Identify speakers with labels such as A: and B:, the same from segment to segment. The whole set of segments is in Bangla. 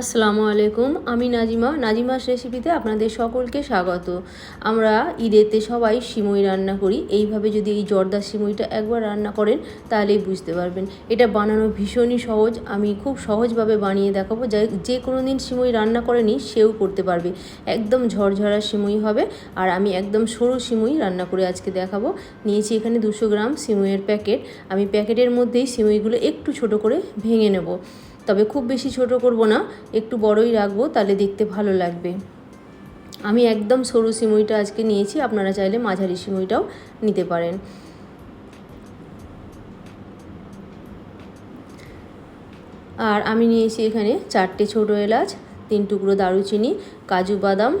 A: আসসালামু আলাইকুম, আমি নাজিমা। নাজিমাস রেসিপিতে আপনাদের সকলকে স্বাগত। আমরা ঈদেতে সবাই সিমই রান্না করি। এইভাবে যদি এই জর্দা সিমইটা একবার রান্না করেন, তাহলেই বুঝতে পারবেন। এটা বানানো ভীষণই সহজ। আমি খুব সহজভাবে বানিয়ে দেখাবো। যে যে কোনো দিন সিমই রান্না করেনি সেও করতে পারবে। একদম ঝরঝরা সিমই হবে। আর আমি একদম সরু সিমই রান্না করে আজকে দেখাবো। নিয়েছি এখানে দুশো গ্রাম সিমইয়ের প্যাকেট। আমি প্যাকেটের মধ্যেই সিমইগুলো একটু ছোট করে ভেঙে নেব। তবে খুব বেশি ছোট করব না, একটু বড়ই রাখব, তাহলে দেখতে ভালো লাগবে। আমি একদম সরু সিমুইটা আজকে নিয়েছি, আপনারা চাইলে মাঝারি সিমুইটাও নিতে পারেন। আর আমি নিয়েছি এখানে চারটে ছোটো এলাচ, তিন টুকরো দারুচিনি, কাজু বাদাম,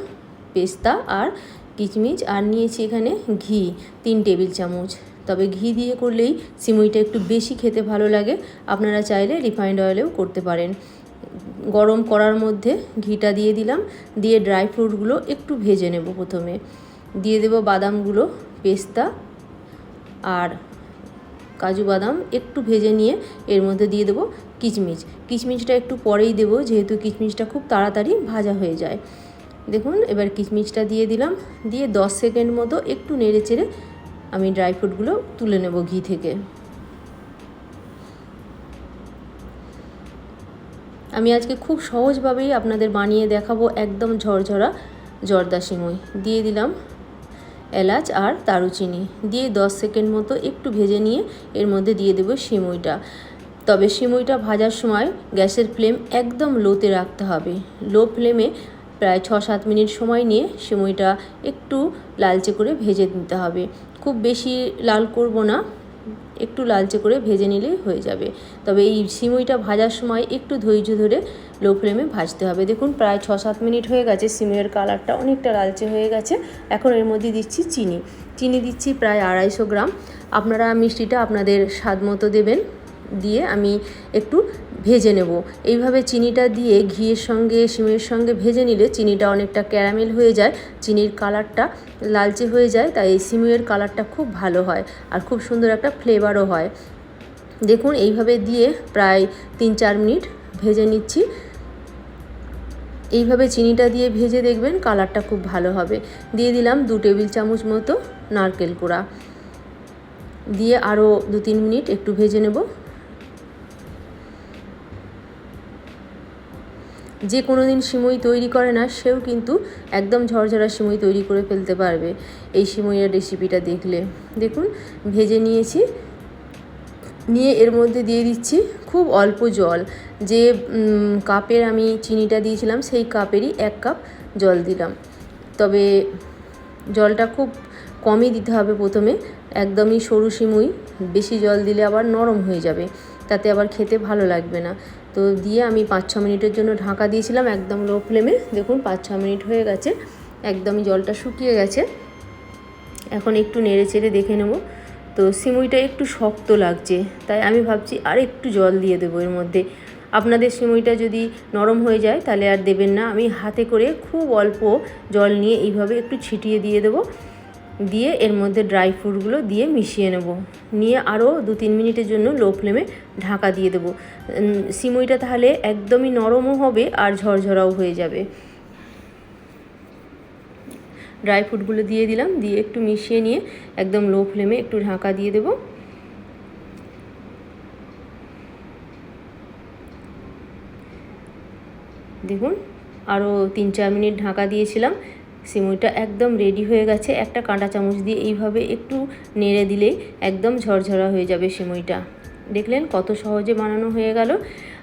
A: পেস্তা আর কিচমিচ, আর নিয়েছি এখানে ঘি, তিন টেবিল চামচ। তবে ঘি দিয়ে করলেই সিমুইটা একটু বেশি খেতে ভালো লাগে। আপনারা চাইলে রিফাইন্ড অয়েলেও করতে পারেন। গরম করার মধ্যে ঘিটা দিয়ে দিলাম। দিয়ে ড্রাই ফ্রুটগুলো একটু ভেজে নেব প্রথমে। দিয়ে দেব বাদামগুলো, পেস্তা আর কাজু বাদাম একটু ভেজে নিয়ে এর মধ্যে দিয়ে দেবো কিচমিচ। কিচমিচটা একটু পরেই দেবো যেহেতু কিচমিচটা খুব তাড়াতাড়ি ভাজা হয়ে যায়। দেখুন, এবার কিচমিচটা দিয়ে দিলাম। দিয়ে দশ সেকেন্ড মতো একটু নেড়ে চেড়ে আমি ড্রাই ফ্রুটগুলো তুলে নেব ঘি থেকে। আমি আজকে খুব সহজভাবেই আপনাদের বানিয়ে দেখাবো একদম ঝরঝরা জর্দা সিমই। দিয়ে দিলাম এলাচ আর দারুচিনি। দিয়ে দশ সেকেন্ড মতো একটু ভেজে নিয়ে এর মধ্যে দিয়ে দেবো সিমইটা। তবে সিমইটা ভাজার সময় গ্যাসের ফ্লেম একদম লোতে রাখতে হবে। লো ফ্লেমে প্রায় ছ সাত মিনিট সময় নিয়ে সিমইটা একটু লালচে করে ভেজে নিতে হবে। খুব বেশি লাল করব না, একটু লালচে করে ভেজে নিলেই হয়ে যাবে। তবে এই সিমইটা ভাজার সময় একটু ধৈর্য ধরে লো ফ্লেমে ভাজতে হবে। দেখুন প্রায় ছ সাত মিনিট হয়ে গেছে সিমইয়ের কালারটা অনেকটা লালচে হয়ে গেছে। এখন এর মধ্যে দিচ্ছি চিনি। চিনি দিচ্ছি প্রায় আড়াইশো গ্রাম। আপনারা মিষ্টিটা আপনাদের স্বাদ মতো দেবেন। দিয়ে আমি একটু ভেজে নেব। এইভাবে চিনিটা দিয়ে ঘিয়ের সঙ্গে সিমের সঙ্গে ভেজে নিলে চিনিটা অনেকটা ক্যারামেল হয়ে যায়, চিনির কালারটা লালচে হয়ে যায়, তাই এই সিমুয়ের কালারটা খুব ভালো হয় আর খুব সুন্দর একটা ফ্লেভারও হয়। দেখুন, এইভাবে দিয়ে প্রায় তিন চার মিনিট ভেজে নিচ্ছি। এইভাবে চিনিটা দিয়ে ভেজে দেখবেন কালারটা খুব ভালো হবে। দিয়ে দিলাম দু টেবিল চামচ মতো নারকেল কোড়া। দিয়ে আরও দু তিন মিনিট একটু ভেজে নেব। যে কোনো দিন সিমই তৈরি করে না, সেও কিন্তু একদম ঝরঝরা সিমই তৈরি করে ফেলতে পারবে এই সিমইয়ের রেসিপিটা দেখলে। দেখুন, ভেজে নিয়েছি। নিয়ে এর মধ্যে দিয়ে দিচ্ছি খুব অল্প জল। যে কাপের আমি চিনিটা দিয়েছিলাম, সেই কাপেরই এক কাপ জল দিলাম। তবে জলটা খুব কমই দিতে হবে প্রথমে। একদমই সরু সিমুই, বেশি জল দিলে আবার নরম হয়ে যাবে। তাতে আবার খেতে ভালো লাগবে না। তো দিয়ে আমি পাঁচ ছ মিনিটের জন্য ঢাকা দিয়েছিলাম একদম লো ফ্লেমে দেখুন পাঁচ ছ মিনিট হয়ে গেছে। একদমই জলটা শুকিয়ে গেছে। এখন একটু নেড়ে চেড়ে দেখে নেব। তো সিমুইটা একটু শক্ত লাগছে, তাই আমি ভাবছি আর একটু জল দিয়ে দেবো এর মধ্যে। আপনাদের সিমুইটা যদি নরম হয়ে যায় তাহলে আর দেবেন না। আমি হাতে করে খুব অল্প জল নিয়ে এইভাবে একটু ছিটিয়ে দিয়ে দেবো। দিয়ে এর মধ্যে ড্রাই ফ্রুটগুলো দিয়ে মিশিয়ে নেব। নিয়ে আরও দু তিন মিনিটের জন্য লো ফ্লেমে ঢাকা দিয়ে দেবো। সিমইটা তাহলে একদমই নরমও হবে আর ঝরঝরাও হয়ে যাবে। ড্রাই ফ্রুটগুলো দিয়ে দিলাম, দিয়ে একটু মিশিয়ে নিয়ে একদম লো ফ্লেমে একটু ঢাকা দিয়ে দেব। দেখুন আরও তিন চার মিনিট ঢাকা দিয়েছিলাম। সিমুইটা একদম রেডি হয়ে গেছে। একটা কাঁটা চামচ দিয়ে এইভাবে একটু নেড়ে দিলেই একদম ঝরঝরা হয়ে যাবে সিমুইটা। দেখলেন কত সহজে বানানো হয়ে গেল।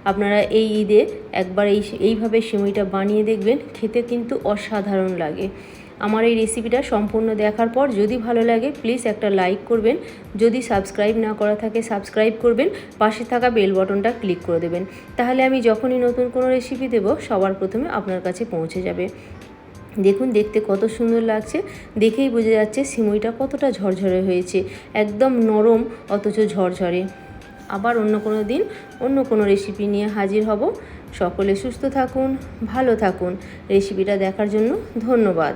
A: আপনারা এই ঈদে একবার এই এইভাবে সিমুইটা বানিয়ে দেখবেন, খেতে কিন্তু অসাধারণ লাগে। আমার এই রেসিপিটা সম্পূর্ণ দেখার পর যদি ভালো লাগে প্লিজ একটা লাইক করবেন। যদি সাবস্ক্রাইব না করা থাকে সাবস্ক্রাইব করবেন। পাশে থাকা বেল বটনটা ক্লিক করে দেবেন। তাহলে আমি যখনই নতুন কোনো রেসিপি দেব, সবার প্রথমে আপনার কাছে পৌঁছে যাবে। দেখুন, দেখতে কত সুন্দর লাগছে। দেখেই বোঝা যাচ্ছে সিমুইটা কতটা ঝরঝরে হয়েছে। একদম নরম, অথচ ঝরঝরে। আবার অন্য কোনো দিন অন্য কোনো রেসিপি নিয়ে হাজির হব। সকলে সুস্থ থাকুন, ভালো থাকুন। রেসিপিটা দেখার জন্য ধন্যবাদ।